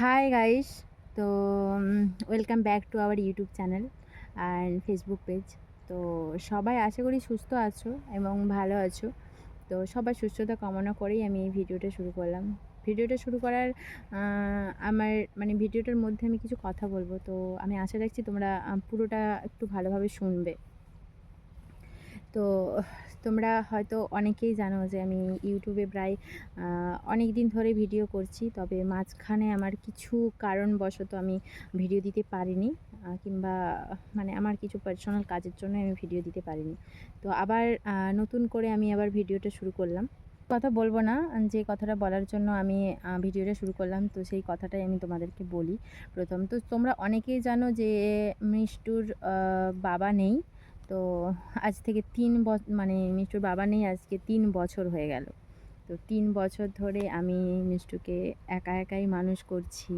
High guys তো welcome back to our YouTube channel and Facebook page তো, সবাই আশা করি সুস্থ আছো এবং ভালো আছো। তো, সবার সুস্থতা কামনা করেই আমি এই ভিডিওটা শুরু করলাম। ভিডিওটা শুরু করার আমার মানে ভিডিওটার মধ্যে আমি কিছু কথা বলব। তো, আমি আশা রাখছি তোমরা পুরোটা একটু ভালোভাবে শুনবে। তো তোমরা হয়তো অনেকেই জানো যে আমি ইউটিউবে প্রায় অনেক দিন ধরে ভিডিও করছি। তবে মাঝখানে আমার কিছু কারণবশত আমি ভিডিও দিতে পারিনি কিংবা মানে আমার কিছু পার্সোনাল কাজের জন্য আমি ভিডিও দিতে পারিনি। তো আবার নতুন করে আমি আবার ভিডিওটা শুরু করলাম। কথা বলব না, যে কথাটা বলার জন্য আমি ভিডিওটা শুরু করলাম। তো সেই কথাটাই আমি তোমাদেরকে বলি। প্রথম, তো তোমরা অনেকেই জানো যে মিষ্টুর বাবা নেই। তো আজ থেকে তিন বছর মানে মিষ্টুর বাবা নেই, আজকে তিন বছর হয়ে গেল। তো তিন বছর ধরে আমি মিষ্টুকে একা একাই মানুষ করছি।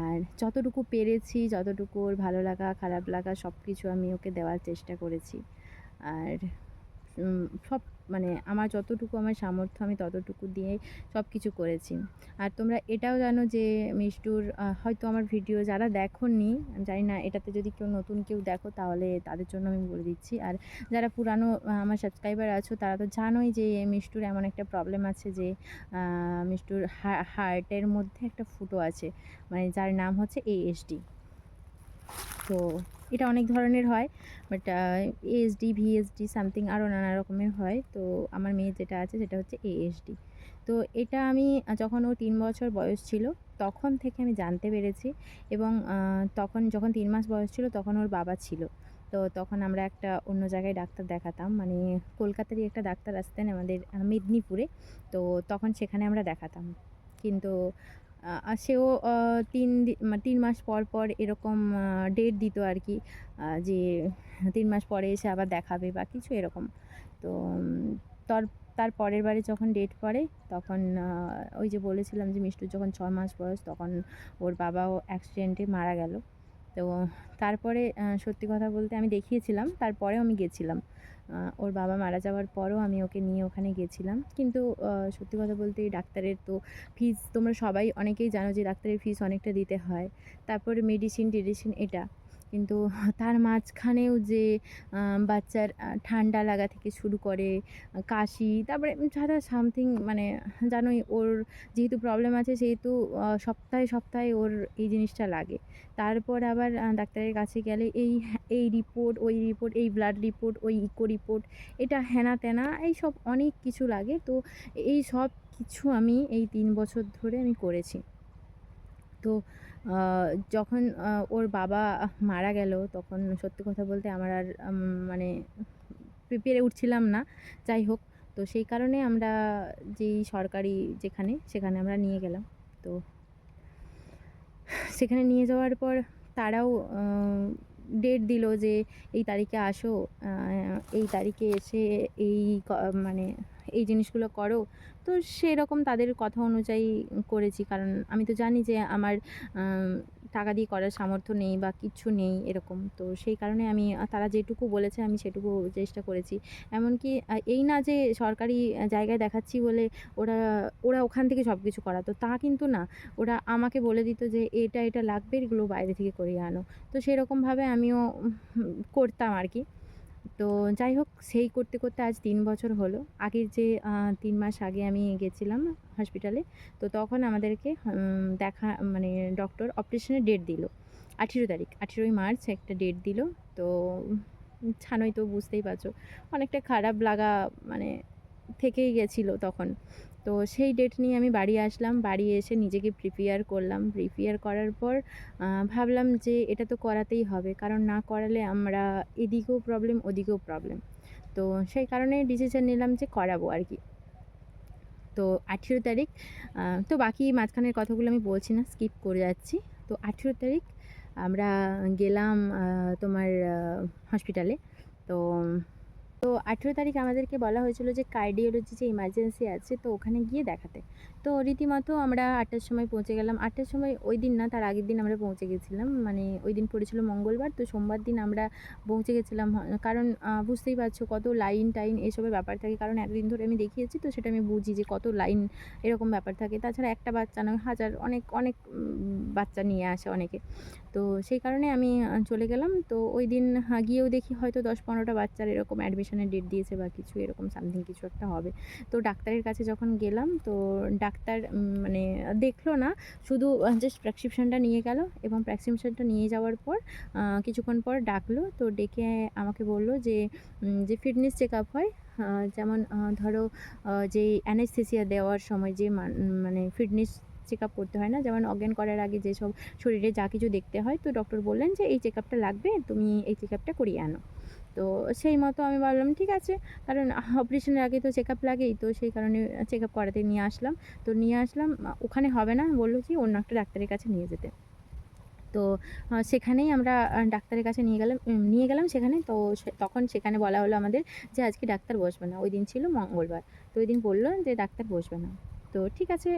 আর যতটুকু পেরেছি, যতটুকু ওর ভালো লাগা, খারাপ লাগা সব কিছু আমি ওকে দেওয়ার চেষ্টা করেছি। আর সব মানে আমার যতটুকু আমার সামর্থ্য, আমি ততটুকু দিয়ে সব কিছু করেছি। আর তোমরা এটাও জানো যে মিষ্টুর হয়তো আমার ভিডিও যারা দেখোনি জানি না, এটাতে যদি কেউ নতুন কেউ দেখো, তাহলে তাদের জন্য আমি বলে দিচ্ছি। আর যারা পুরানো আমার সাবস্ক্রাইবার আছো, তারা তো জানোই যে মিষ্টুর এমন একটা প্রবলেম আছে যে মিষ্টুর হার্টের মধ্যে একটা ফুটো আছে। মানে যার নাম হচ্ছে এএসডি তো এটা অনেক ধরনের হয় বাট এএসডি ভিএসডি সামথিং আরও নানা রকমের হয়। তো আমার মেয়ে যেটা আছে সেটা হচ্ছে এএসডি তো এটা আমি যখন ও তিন বছর বয়স ছিল, তখন থেকে আমি জানতে পেরেছি এবং তখন যখন তিন মাস বয়স ছিল তখন ওর বাবা ছিল। তো তখন আমরা একটা অন্য জায়গায় ডাক্তার দেখাতাম মানে কলকাতারই একটা ডাক্তার আসতেন আমাদের মেদিনীপুরে। তো তখন সেখানে আমরা দেখাতাম। কিন্তু সেও তিন তিন মাস পর পর এরকম ডেট দিত আর কি যে তিন মাস পরে এসে আবার দেখাবে বা কিছু এরকম। তো তার তার পরের বারে যখন ডেট পড়ে, তখন ওই যে বলেছিলাম যে মিষ্টুর যখন ছ মাস বয়স, তখন ওর বাবাও অ্যাক্সিডেন্টে মারা গেল। তো, তারপরে সত্যি কথা বলতে আমি দেখিয়েছিলাম, তারপরেও আমি গেছিলাম। ওর বাবা মারা যাওয়ার পরও আমি ওকে নিয়ে ওখানে গেছিলাম। কিন্তু সত্যি কথা বলতে ডাক্তারের তো ফিজ তোমরা সবাই অনেকেই জানো যে ডাক্তারের ফিজ অনেকটা দিতে হয়। তারপরে মেডিসিন টেডিসিন এটা। কিন্তু তার মাঝখানেও যে বাচ্চার ঠান্ডা লাগা থেকে শুরু করে কাশি, তারপরে যারা সামথিং মানে জানোই ওর যেহেতু প্রবলেম আছে সেহেতু সপ্তাহে সপ্তাহে ওর এই জিনিসটা লাগে। তারপর আবার ডাক্তারের কাছে গেলে এই এই রিপোর্ট ওই রিপোর্ট এই ব্লাড রিপোর্ট ওই ইকো রিপোর্ট এটা হেনা তেনা, এই সব অনেক কিছু লাগে। তো এই সব কিছু আমি এই তিন বছর ধরে আমি করেছি। তো যখন ওর বাবা মারা গেল, তখন সত্যি কথা বলতে আমার আর মানে পেরে উঠছিলাম না, যাই হোক। তো সেই কারণে আমরা যেই সরকারি যেখানে, সেখানে আমরা নিয়ে গেলাম। তো সেখানে নিয়ে যাওয়ার পর তারাও ডেট দিল যে এই তারিখে আসো এই তারিখে এসে এই মানে এই জিনিসগুলো করো। তো সেরকম তাদের কথা অনুযায়ী করেছি। কারণ আমি তো জানি যে আমার টাকা দিয়ে করার সামর্থ্য নেই বা কিচ্ছু নেই এরকম। তো সেই কারণে আমি, তারা যেটুকু বলেছে আমি সেটুকু চেষ্টা করেছি। এমনকি এই না যে সরকারি জায়গায় দেখাচ্ছি বলে ওরা ওরা ওখান থেকে সব কিছু করাতো, তা কিন্তু না। ওরা আমাকে বলে দিত যে এটা এটা লাগবে, এগুলো বাইরে থেকে করিয়ে আনো। তো সেরকমভাবে আমিও করতাম আর কি। তো যাই হোক, সেই করতে করতে আজ তিন বছর হলো। আগের যে তিন মাস আগে আমি গেছিলাম হসপিটালে তো তখন আমাদেরকে দেখা মানে ডক্টর অপারেশনের ডেট দিল। আঠেরো তারিখ, আঠেরোই মার্চ একটা ডেট দিল। তো ছানোই তো বুঝতেই পারছ। অনেকটা খারাপ লাগা মানে থেকেই গেছিল তখন। তো সেই ডেট নিয়ে আমি বাড়ি আসলাম, বাড়ি এসে নিজেকে প্রিপেয়ার করলাম। প্রিপেয়ার করার পর ভাবলাম যে এটা তো করাতেই হবে। কারণ না করালে আমরা এদিকেও প্রবলেম ওদিকেও প্রবলেম তো সেই কারণে ডিসিশন নিলাম যে করাবো আর কি। তো আঠেরো তারিখ তো বাকি মাঝখানের কথাগুলো আমি বলছি না স্কিপ করে যাচ্ছি। তো আঠেরো তারিখ আমরা গেলাম তোমার হসপিটালে তো তো আঠেরো তারিখ আমাদেরকে বলা হয়েছিল যে কার্ডিওলজি যে ইমার্জেন্সি আছে, তো ওখানে গিয়ে দেখাতে। তো রীতিমতো আমরা আটটার সময় পৌঁছে গেলাম। আটটার সময় ওই দিন না, তার আগের দিন আমরা পৌঁছে গেছিলাম। মানে ওই দিন পড়েছিল মঙ্গলবার, তো সোমবার দিন আমরা পৌঁছে গেছিলাম। কারণ বুঝতেই পারছ কত লাইন টাইন এসবের ব্যাপার থাকে। কারণ এতদিন ধরে আমি দেখিয়েছি, তো সেটা আমি বুঝি যে কত লাইন এরকম ব্যাপার থাকে। তাছাড়া একটা বাচ্চা নয়, হাজার অনেক অনেক বাচ্চা নিয়ে আসে অনেকে। তো সেই কারণে আমি চলে গেলাম। তো ওই দিন গিয়েও দেখি হয়তো দশ পনেরোটা বাচ্চার এরকম অ্যাডমিশনের ডেট দিয়েছে বা কিছু, এরকম সামথিং কিছু একটা হবে। তো ডাক্তারের কাছে যখন গেলাম, তো ডাক্তার মানে দেখল না, শুধু জাস্ট প্রেসক্রিপশনটা নিয়ে গেল এবং প্রেসক্রিপশনটা নিয়ে যাওয়ার পর কিছুক্ষণ পর ডাকলো, তো ডেকে আমাকে বলল যে যে ফিটনেস চেক আপ হয় যেমন ধরো যে অ্যানেস্থেসিয়া দেওয়ার সময় যে মানে ফিটনেস চেক আপ করতে হয় না, যেমন অজ্ঞান করার আগে যেসব শরীরে যা কিছু দেখতে হয়, তো ডক্টর বললেন যে, এই চেক আপটা লাগবে, তুমি এই চেক আপটা করিয়ে আনো। তো সেই মতো আমি বললাম ঠিক আছে। কারণ অপারেশনের আগে তো চেক আপ লাগেই, তো সেই কারণে চেক আপ করাতে নিয়ে আসলাম। তো নিয়ে আসলাম, ওখানে হবে না, বলল কি অন্য একটা ডাক্তারের কাছে নিয়ে যেতে। তো সেখানেই আমরা ডাক্তারের কাছে নিয়ে গেলাম নিয়ে গেলাম সেখানে। তো তখন সেখানে বলা হলো আমাদের যে, আজকে ডাক্তার বসবে না। ওই দিন ছিল মঙ্গলবার। তো ওই দিন বলল যে, ডাক্তার বসবে না। তো ঠিক আছে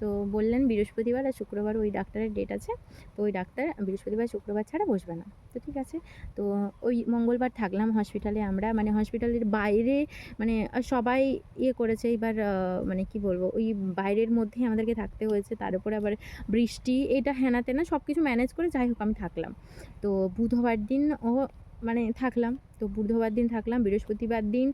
তো বললেন বৃহস্পতিবার আর শুক্রবার ওই ডাক্তারের ডেট আছে, তো ওই ডাক্তার বৃহস্পতিবার, শুক্রবার ছাড়া বসবে না। তো ঠিক আছে, তো ওই মঙ্গলবার থাকলাম হসপিটালে আমরা মানে হসপিটালের বাইরে মানে সবাই ইয়ে করেছে এবার মানে কি বলব, ওই বাইরের মধ্যেই আমাদেরকে থাকতে হয়েছে, তার উপরে আবার বৃষ্টি, এটা হেনা তেনা সব কিছু ম্যানেজ করে যাই হোক আমি থাকলাম। তো বুধবার দিন ও মানে থাকলাম। তো বুধবার দিন থাকলাম, বৃহস্পতিবার দিন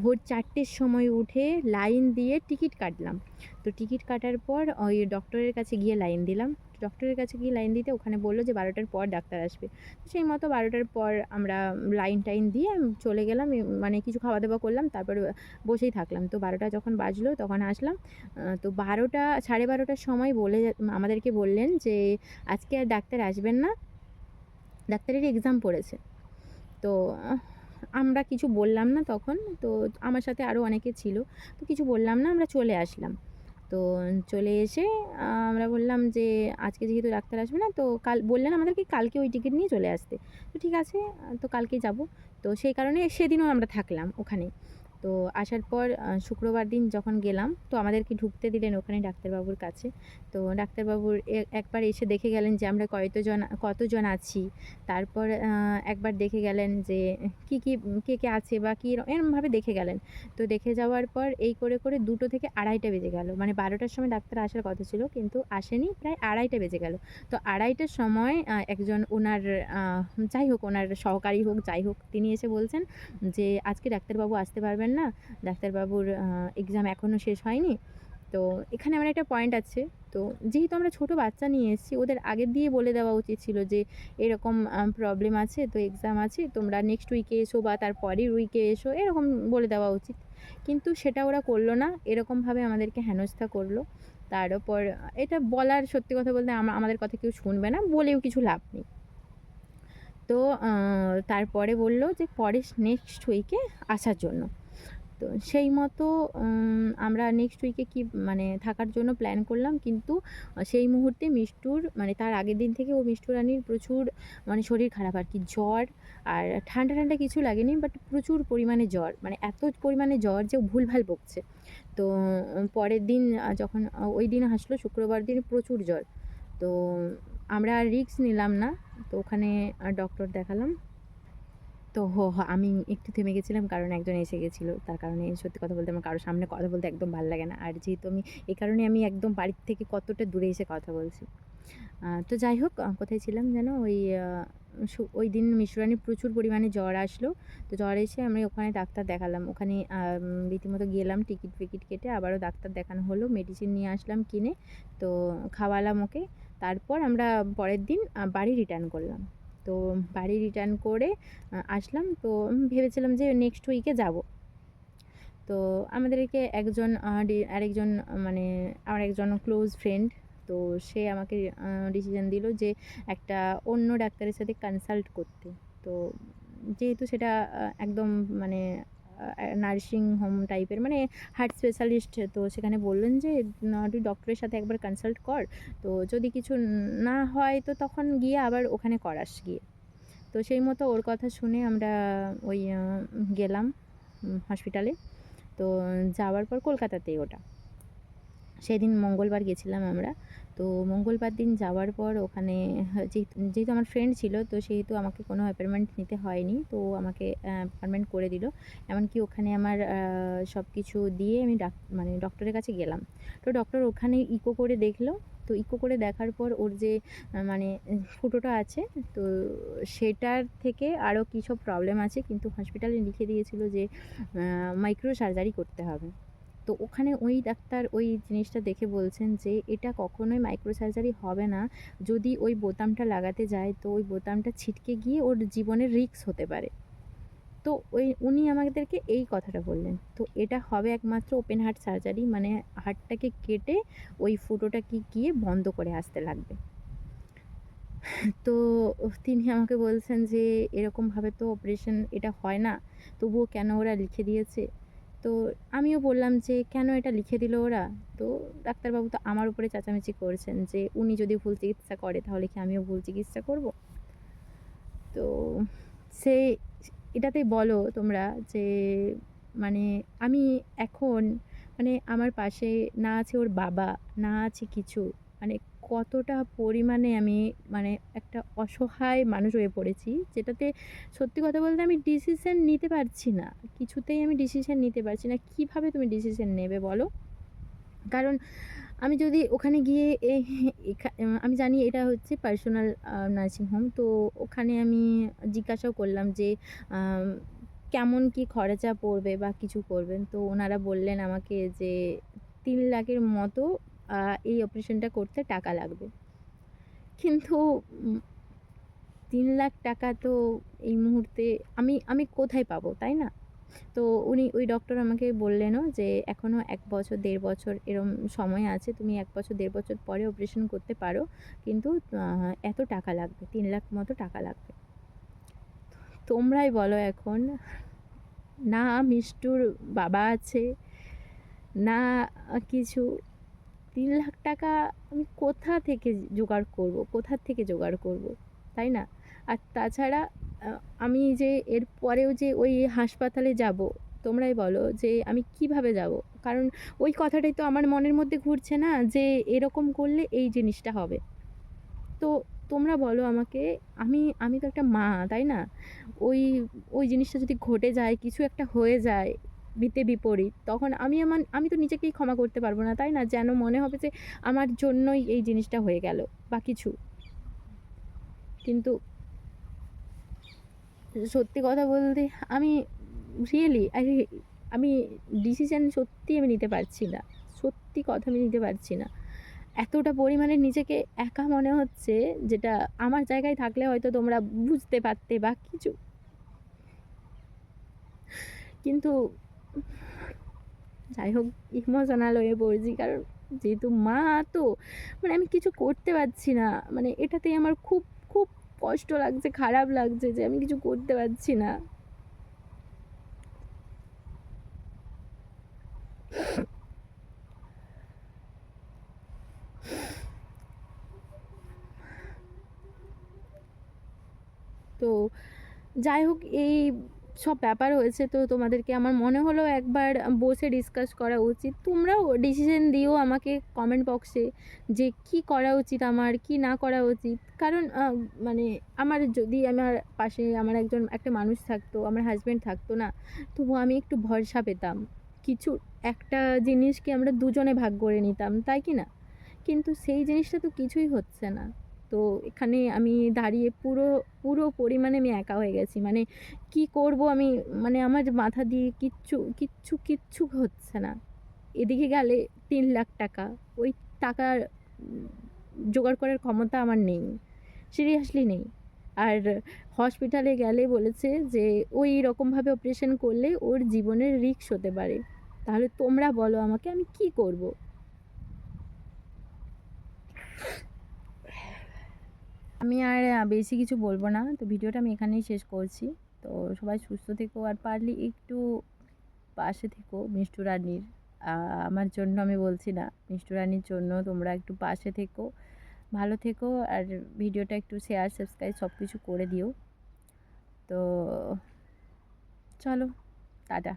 ভোর চারটের সময় উঠে লাইন দিয়ে টিকিট কাটলাম। তো টিকিট কাটার পর ওই ডক্টরের কাছে গিয়ে লাইন দিলাম। ডক্টরের কাছে গিয়ে লাইন দিতে ওখানে বলল যে বারোটার পর ডাক্তার আসবে। তো সেই মতো বারোটার পর আমরা লাইন টাইন দিয়ে চলে গেলাম মানে কিছু খাওয়া দাওয়া করলাম, তারপর বসেই থাকলাম। তো বারোটা যখন বাজলো তখন আসলাম। তো বারোটা, সাড়ে বারোটার সময় বলে আমাদেরকে বললেন যে, আজকে আর ডাক্তার আসবেন না। ডাক্তারের এক্সাম পড়েছে। তো আমরা কিছু বললাম না তখন। তো আমার সাথে আরও অনেকে ছিল, তো কিছু বললাম না, আমরা চলে আসলাম। তো চলে এসে আমরা বললাম যে, আজকে যেহেতু ডাক্তার আসবে না, তো কাল বললেন আমাদেরকে, কালকে ওই টিকিট নিয়ে চলে আসতে। তো ঠিক আছে, তো কালকে যাব। তো সেই কারণে সেদিনও আমরা থাকলাম ওখানে। তো আসার পর শুক্রবার দিন যখন গেলাম, তো আমাদেরকে ঢুকতে দিলেন ওখানে ডাক্তারবাবুর কাছে। তো ডাক্তারবাবুর একবার এসে দেখে গেলেন যে আমরা কতজন কতজন আছি। তারপর একবার দেখে গেলেন যে কি কি, কে কে আছে বা কী, এরমভাবে দেখে গেলেন। তো দেখে যাওয়ার পর এই করে করে দুটো থেকে আড়াইটা বেজে গেল। মানে বারোটার সময় ডাক্তার আসার কথা ছিল, কিন্তু আসেনি, প্রায় আড়াইটা বেজে গেল। তো আড়াইটার সময় একজন ওনার যাই হোক, ওনার সহকারী হোক, যাই হোক, তিনি এসে বলছেন যে আজকে ডাক্তারবাবু আসতে পারবেন না? ডাক্তারবাবুর এক্সাম এখনও শেষ হয়নি। তো এখানে আমার একটা পয়েন্ট আছে। তো যেহেতু আমরা ছোট বাচ্চা নিয়ে এসেছি, ওদের আগের দিয়ে বলে দেওয়া উচিত ছিল যে, এরকম প্রবলেম আছে, তো এক্সাম আছে, তোমরা নেক্সট উইকে এসো বা তার পরের উইকে এসো, এরকম বলে দেওয়া উচিত। কিন্তু সেটা ওরা করল না, এরকমভাবে আমাদেরকে হেনস্থা করল। তার ওপর এটা বলার সত্যি কথা বলতে আমা- আমাদের কথা কেউ শুনবে না, বলেও কিছু লাভ নেই। তো তারপরে বলল যে, পরে নেক্সট উইকে আসার জন্য। তো সেই মতো আমরা নেক্সট উইকে কি মানে থাকার জন্য প্ল্যান করলাম। কিন্তু সেই মুহূর্তে মিষ্টুর মানে তার আগের দিন থেকে ও মিষ্টু রানীর প্রচুর মানে শরীর খারাপ আর কি। জ্বর আর ঠান্ডা ঠান্ডা কিছু লাগেনি বাট প্রচুর পরিমাণে জ্বর। মানে এত পরিমাণে জ্বর যে ভুলভাল বকছে। তো পরের দিন যখন ওই দিন আসলো, শুক্রবার দিন প্রচুর জ্বর। তো আমরা রিক্স নিলাম না। তো ওখানে ডক্টর দেখালাম। তো হো আমি একটু থেমে গেছিলাম কারণ একজন এসে গেছিল। তার কারণে সত্যি কথা বলতে আমার কারোর সামনে কথা বলতে একদম ভালো লাগে না। আর যেহেতু আমি, এই কারণে আমি একদম বাড়ির থেকে কতটা দূরে এসে কথা বলছি। তো যাই হোক কোথায় ছিলাম যেন? ওই ওই দিন মিশ্রানির প্রচুর পরিমাণে জ্বর আসলো। তো জ্বর এসে আমি ওখানে ডাক্তার দেখালাম। ওখানে রীতিমতো গেলাম, টিকিট ফিকিট কেটে আবারও ডাক্তার দেখানো হলো মেডিসিন নিয়ে আসলাম, কিনে, তো খাওয়ালাম ওকে। তারপর আমরা পরের দিন বাড়ি রিটার্ন করলাম। তো বাড়ি রিটার্ন করে আসলাম। তো ভেবেছিলাম যে নেক্সট উইকে যাব। তো আমাদেরকে একজন আরেকজন মানে আমার একজন ক্লোজ ফ্রেন্ড তো সে আমাকে ডিসিশান দিল যে একটা অন্য ডাক্তারের সাথে কনসাল্ট করতে। তো যেহেতু সেটা একদম মানে নার্সিং হোম টাইপের মানে হার্ট স্পেশালিস্ট। তো সেখানে বললেন যে তুই ডক্টরের সাথে একবার কনসাল্ট কর। তো যদি কিছু না হয়, তো তখন গিয়ে আবার ওখানে করাস গিয়ে। তো সেই মতো ওর কথা শুনে আমরা ওই গেলাম হসপিটালে তো যাওয়ার পর কলকাতাতেই ওটা। সেদিন মঙ্গলবার গেছিলাম আমরা। তো মঙ্গলবার দিন যাওয়ার পর ওখানে যেহেতু আমার ফ্রেন্ড ছিল, তো সেহেতু আমাকে কোনো অ্যাপয়েন্টমেন্ট নিতে হয়নি, তো আমাকে অ্যাপয়েন্টমেন্ট করে দিল। এমনকি ওখানে আমার সব কিছু দিয়ে আমি ডাক মানে ডক্টরের কাছে গেলাম। তো ডক্টর ওখানে ইকো করে দেখল। তো ইকো করে দেখার পর ওর যে মানে ফুটোটা আছে, তো সেটার থেকে আরও কী সব প্রবলেম আছে, কিন্তু হসপিটালে লিখে দিয়েছিল যে মাইক্রো সার্জারি করতে হবে। তো ওখানে ওই ডাক্তার ওই জিনিসটা দেখে বলছেন যে, এটা কখনোই মাইক্রো সার্জারি হবে না। যদি ওই বোতামটা লাগাতে যায়, তো ওই বোতামটা ছিটকে গিয়ে ওর জীবনের রিস্ক হতে পারে। তো ওই উনি আমাদেরকে এই কথাটা বললেন। তো এটা হবে একমাত্র ওপেন হার্ট সার্জারি মানে হার্টটাকে কেটে ওই ফুটোটাকে গিয়ে বন্ধ করে আসতে লাগবে। তো তিনি আমাকে বলছেন যে, এরকমভাবে তো অপারেশন এটা হয় না। তবুও কেন ওরা লিখে দিয়েছে? তো আমিও বললাম যে, কেন এটা লিখে দিল ওরা? তো ডাক্তারবাবু তো আমার উপরে চেঁচামেচি করছেন যে, উনি যদি ভুল চিকিৎসা করে, তাহলে কি আমিও ভুল চিকিৎসা করব? তো সে, এটাতেই বলো তোমরা যে মানে আমি এখন মানে আমার পাশে না আছে ওর বাবা, না আছে কিছু মানে কতটা পরিমাণে আমি মানে একটা অসহায় মানুষ হয়ে পড়েছি, যেটাতে সত্যি কথা বলতে আমি ডিসিশন নিতে পারছি না। কিছুতেই আমি ডিসিশন নিতে পারছি না। কীভাবে তুমি ডিসিশন নেবে বলো? কারণ আমি যদি ওখানে গিয়ে আমি জানি এটা হচ্ছে পার্সোনাল নার্সিংহোম তো ওখানে আমি জিজ্ঞাসাও করলাম যে কেমন কি খরচা পড়বে বা কিছু করবেন? তো ওনারা বললেন আমাকে যে, তিন লাখের মতো এই অপারেশনটা করতে টাকা লাগবে। কিন্তু তিন লাখ টাকা তো এই মুহূর্তে আমি আমি কোথায় পাবো, তাই না? তো উনি, ওই ডক্টর আমাকে বললেনও যে এখনও এক বছর, দেড় বছর এরম সময় আছে, তুমি এক বছর, দেড় বছর পরে অপারেশন করতে পারো, কিন্তু এত টাকা লাগবে, তিন লাখ মতো টাকা লাগবে। তোমরাই বলো এখন, না মিষ্টুর বাবা আছে, না কিছু তিন লাখ টাকা আমি কোথা থেকে জোগাড় করব? কোথা থেকে জোগাড় করব? তাই না? আর তাছাড়া আমি যে এর পরেও যে ওই হাসপাতালে যাব, তোমরাই বলো যে আমি কীভাবে যাব? কারণ ওই কথাটাই তো আমার মনের মধ্যে ঘুরছে না যে এরকম করলে এই জিনিসটা হবে। তো তোমরা বলো আমাকে, আমি আমি তো একটা মা, তাই না? ওই ওই জিনিসটা যদি ঘটে যায়, কিছু একটা হয়ে যায় বিতে বিপরীত, তখন আমি আমার, আমি তো নিজেকেই ক্ষমা করতে পারব না, তাই না? যেন মনে হবে যে আমার জন্যই এই জিনিসটা হয়ে গেল, বা কিছু। কিন্তু সত্যি কথা বলতে আমি রিয়েলি আমি ডিসিশান সত্যি আমি নিতে পারছি না, সত্যি কথা আমি নিতে পারছি না। এতটা পরিমাণে নিজেকে একা মনে হচ্ছে যেটা আমার জায়গায় থাকলে হয়তো তোমরা বুঝতে পারতে বা কিছু। কিন্তু যাই হোক ইমোশনাল হয়ে পড়ছি কারণ যেহেতু মা তো মানে আমি কিছু করতে পারছি না। মানে এটাতেই আমার খুব খুব কষ্ট লাগছে, খারাপ লাগছে যে আমি কিছু করতে পারছি না। তো যাই হোক, এই সব ব্যাপার হয়েছে, তো তোমাদেরকে আমার মনে হলো একবার বসে ডিসকাস করা উচিত। তোমরাও ডিসিশন দিও আমাকে কমেন্ট বক্সে যে কি করা উচিত আমার, কি না করা উচিত। কারণ মানে আমার যদি আমার পাশে আমার একজন, একটা মানুষ থাকতো, আমার হাজব্যান্ড থাকতো না, তবু আমি একটু ভরসা পেতাম। কিছু, একটা জিনিসকে আমরা দুজনে ভাগ করে নিতাম, তাই কি না? কিন্তু সেই জিনিসটা তো কিছুই হচ্ছে না। তো এখানে আমি দাঁড়িয়ে পুরো পুরো পরিমাণে আমি একা হয়ে গেছি। মানে কি করব আমি মানে আমার মাথা দিয়ে কিচ্ছু কিচ্ছু কিচ্ছু হচ্ছে না। এদিকে গেলে তিন লাখ টাকা, ওই টাকার জোগাড় করার ক্ষমতা আমার নেই, সিরিয়াসলি নেই। আর হসপিটালে গেলে বলেছে যে, ওই রকমভাবে অপারেশন করলে ওর জীবনের রিক্স হতে পারে। তাহলে তোমরা বলো আমাকে আমি কি করব? আমি আর বেশি কিছু বলব না। তো ভিডিওটা আমি এখানেই শেষ করছি। তো সবাই সুস্থ থেকো আর পারলে একটু পাশে থেকো মিষ্টু রানীর। আমার জন্য আমি বলছি না, মিষ্টু রানীর জন্য তোমরা একটু পাশে থেকো, ভালো থেকো আর ভিডিওটা একটু শেয়ার সাবস্ক্রাইব সব কিছু করে দিও। তো চলো, টাটা।